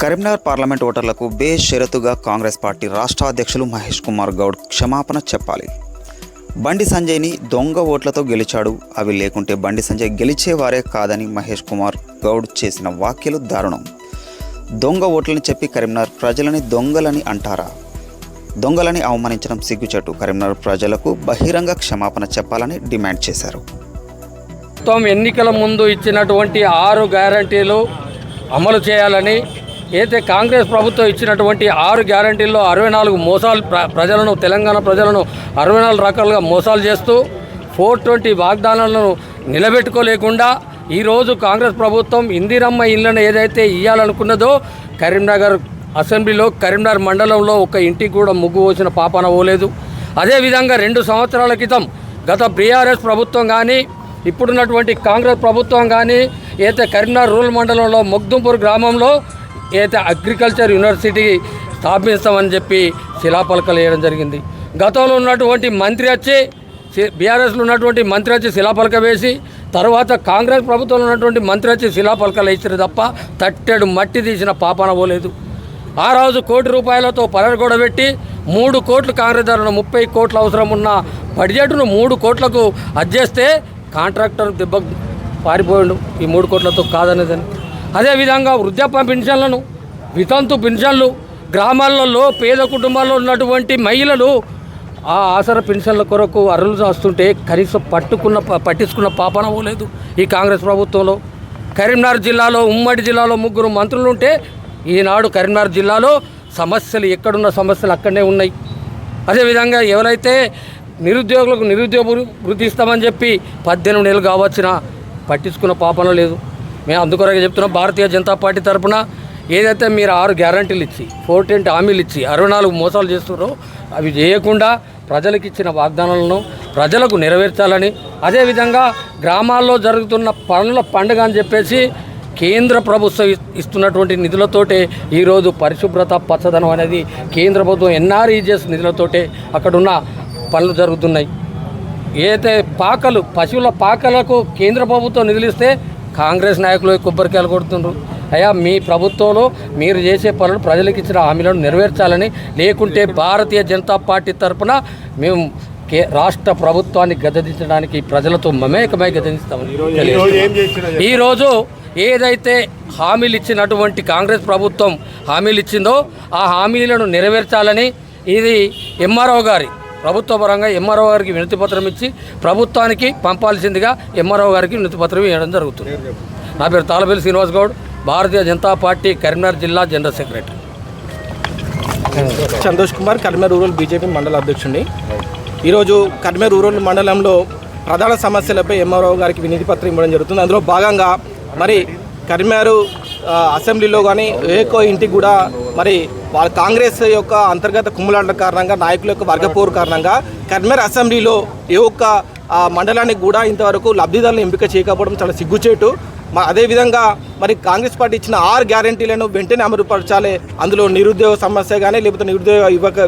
Karimnagar parliament ఓటర్లకు బేషరతుగా Congress party రాష్ట్ర అధ్యక్షులు మహేష్ కుమార్ గౌడ్ క్షమాపణ చెప్పాలి. బండి సంజయ్ని దొంగ ఓట్లతో గెలిచాడు. అవి లేకుంటే బండి సంజయ్ గెలిచేవారే కాదని మహేష్ కుమార్ గౌడ్ చేసిన వ్యాఖ్యలు దారుణం. దొంగ ఓట్లని చెప్పి కరీంనగర్ ప్రజలని దొంగలని అంటారా? దొంగలని అవమానించడం సిగ్గుచెట్టు కరీంనగర్ ప్రజలకు బహిరంగ క్షమాపణ చెప్పాలని డిమాండ్ చేశారు. ప్రభుత్వం ఎన్నికల ముందు ఇచ్చినటువంటి ఆరు గ్యారంటీలు అమలు చేయాలని అయితే కాంగ్రెస్ ప్రభుత్వం ఇచ్చినటువంటి ఆరు గ్యారంటీల్లో అరవై నాలుగు మోసాలు ప్ర- ప్రజలను తెలంగాణ ప్రజలను అరవై నాలుగు రకాలుగా మోసాలు చేస్తూ ఫోర్ ట్వంటీ వాగ్దానాలను నిలబెట్టుకోలేకుండా ఈరోజు కాంగ్రెస్ ప్రభుత్వం ఇందిరమ్మ ఇళ్ళను ఏదైతే ఇవ్వాలనుకున్నదో కరీంనగర్ అసెంబ్లీలో కరీంనగర్ మండలంలో ఒక ఇంటికి కూడా ముగ్గు పోసిన పాపన పోలేదు. అదేవిధంగా రెండు సంవత్సరాల క్రితం గత బీఆర్ఎస్ ప్రభుత్వం కానీ ఇప్పుడున్నటువంటి కాంగ్రెస్ ప్రభుత్వం కానీ అయితే కరీంనగర్ రూరల్ మండలంలో ముగ్దుంపూర్ గ్రామంలో అయితే అగ్రికల్చర్ యూనివర్సిటీ స్థాపిస్తామని చెప్పి శిలాపలకలు వేయడం జరిగింది. గతంలో ఉన్నటువంటి మంత్రి వచ్చి బీఆర్ఎస్లో ఉన్నటువంటి మంత్రి వచ్చి శిలాపలక వేసి తర్వాత కాంగ్రెస్ ప్రభుత్వంలో ఉన్నటువంటి మంత్రి వచ్చి శిలాపలకలు వేసారు తప్ప తట్టెడు మట్టి తీసిన పాపన పోలేదు. ఆ రోజు కోటి రూపాయలతో పలరగొడబెట్టి మూడు కోట్లు కాంగ్రెస్ ధరను ముప్పై కోట్లు అవసరం ఉన్న బడ్జెట్ను మూడు కోట్లకు అడ్జేస్తే కాంట్రాక్టర్ దెబ్బ పారిపోయాడు. ఈ మూడు కోట్లతో కాదనేదని. అదేవిధంగా వృద్ధాప్య పెన్షన్లను వితంతు పెన్షన్లు గ్రామాలలో పేద కుటుంబాల్లో ఉన్నటువంటి మహిళలు ఆ ఆసర పెన్షన్ల కొరకు అర్రులు చేస్తుంటే కనీసం పట్టుకున్న ప- పట్టించుకున్న పాపన పోలేదు ఈ కాంగ్రెస్ ప్రభుత్వంలో. కరీంనగర్ జిల్లాలో ఉమ్మడి జిల్లాలో ముగ్గురు మంత్రులు ఉంటే ఈనాడు కరీంనగర్ జిల్లాలో సమస్యలు ఎక్కడున్న సమస్యలు అక్కడనే ఉన్నాయి. అదేవిధంగా ఎవరైతే నిరుద్యోగులకు నిరుద్యోగ వృద్ధిస్తామని ఇస్తామని చెప్పి పద్దెనిమిది నెలలు కావచ్చిన పట్టించుకున్న పాపన లేదు. మేము అందుకొరకే చెప్తున్నాం భారతీయ జనతా పార్టీ తరఫున ఏదైతే మీరు ఆరు గ్యారంటీలు ఇచ్చి ఫోర్ టెంట్ హామీలు ఇచ్చి అరవై నాలుగు మోసాలు చేస్తున్నారో అవి చేయకుండా ప్రజలకు ఇచ్చిన వాగ్దానాలను ప్రజలకు నెరవేర్చాలని అదేవిధంగా గ్రామాల్లో జరుగుతున్న పనుల పండుగ అని చెప్పేసి కేంద్ర ప్రభుత్వం ఇస్తున్నటువంటి నిధులతోటే ఈరోజు పరిశుభ్రత పచ్చదనం అనేది కేంద్ర ప్రభుత్వం ఎన్ఆర్ఈజెస్ నిధులతోటే అక్కడున్న పనులు జరుగుతున్నాయి. ఏదైతే పాకలు పశువుల పాకలకు కేంద్ర ప్రభుత్వం నిధులిస్తే కాంగ్రెస్ నాయకులు కొబ్బరికాయలు కొడుతుండ్రు అయ్యా మీ ప్రభుత్వంలో మీరు చేసే పనులు ప్రజలకు ఇచ్చిన హామీలను నెరవేర్చాలని లేకుంటే భారతీయ జనతా పార్టీ తరఫున మేము కే రాష్ట్ర ప్రభుత్వాన్ని గద్దదించడానికి ప్రజలతో మమేకమై గద్దదిస్తామని. ఈరోజు ఏదైతే హామీలు ఇచ్చినటువంటి కాంగ్రెస్ ప్రభుత్వం హామీలు ఇచ్చిందో ఆ హామీలను నెరవేర్చాలని ఇది ఎంఆర్ఓ గారి ప్రభుత్వ పరంగా ఎంఆర్ఓ గారికి వినతి పత్రం ఇచ్చి ప్రభుత్వానికి పంపాల్సిందిగా ఎంఆర్ఓ గారికి వినతి పత్రం ఇవ్వడం జరుగుతుంది. నా పేరు తాలపల్లి శ్రీనివాస్ గౌడ్ భారతీయ జనతా పార్టీ కరీంనగర్ జిల్లా జనరల్ సెక్రటరీ. సంతోష్ కుమార్ కరిమేర్ రూరల్ బీజేపీ మండల అధ్యక్షుడిని. ఈరోజు కరిమేర్ రూరల్ మండలంలో ప్రధాన సమస్యలపై ఎంఆర్ఓ గారికి వినతి పత్రం ఇవ్వడం జరుగుతుంది. అందులో భాగంగా మరి కరిమేరు అసెంబ్లీలో కానీ ఏకో ఇంటికి కూడా మరి వాళ్ళ కాంగ్రెస్ యొక్క అంతర్గత కుమ్ములాటల కారణంగా నాయకుల యొక్క వర్గపోరు కారణంగా కర్మేర్ అసెంబ్లీలో ఏ ఒక్క మండలానికి కూడా ఇంతవరకు లబ్ధిదారులను ఎంపిక చేయకపోవడం చాలా సిగ్గుచేటు. అదేవిధంగా మరి కాంగ్రెస్ పార్టీ ఇచ్చిన ఆరు గ్యారంటీలను వెంటనే అమలుపరచాలి. అందులో నిరుద్యోగ సమస్య కానీ లేకపోతే నిరుద్యోగ యువక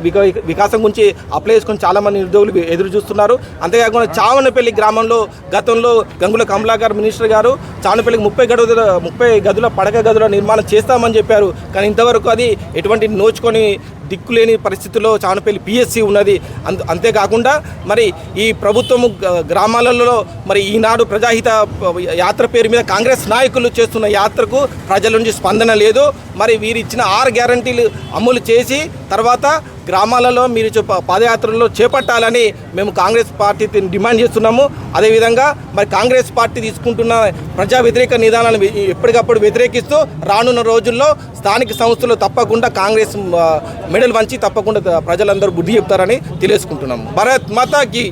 వికాసం గురించి అప్లై చేసుకొని చాలామంది నిరుద్యోగులు ఎదురు చూస్తున్నారు. అంతేకాకుండా చావనపల్లి గ్రామంలో గతంలో గంగుల కమలాకర్ మినిస్టర్ గారు చావనపల్లికి ముప్పై గదుల ముప్పై గదుల పడక గదుల నిర్మాణం చేస్తామని చెప్పారు. కానీ ఇంతవరకు అది ఎటువంటి నోచుకొని దిక్కులేని పరిస్థితుల్లో చావనపల్లి పిఎస్సి ఉన్నది. అంత అంతేకాకుండా మరి ఈ ప్రభుత్వము గ- గ్రామాలలో మరి ఈనాడు ప్రజాహిత యాత్ర పేరు మీద కాంగ్రెస్ నాయకులు చేస్తున్న యాత్రకు ప్రజల నుంచి స్పందన లేదు. మరి వీరు ఇచ్చిన ఆరు గ్యారంటీలు అమలు చేసి తర్వాత గ్రామాలలో మీరు చెప్ప- పాదయాత్రలో చేపట్టాలని మేము కాంగ్రెస్ పార్టీ డిమాండ్ చేస్తున్నాము. అదేవిధంగా మరి కాంగ్రెస్ పార్టీ తీసుకుంటున్న ప్రజా వ్యతిరేక నిదానాలను ఎప్పటికప్పుడు వ్యతిరేకిస్తూ రానున్న రోజుల్లో స్థానిక సంస్థలు తప్పకుండా కాంగ్రెస్ మెడల్ వంచి తప్పకుండా ప్రజలందరూ బుద్ధి చెప్తారని తెలుసుకుంటున్నాము భరత్ మాతాకి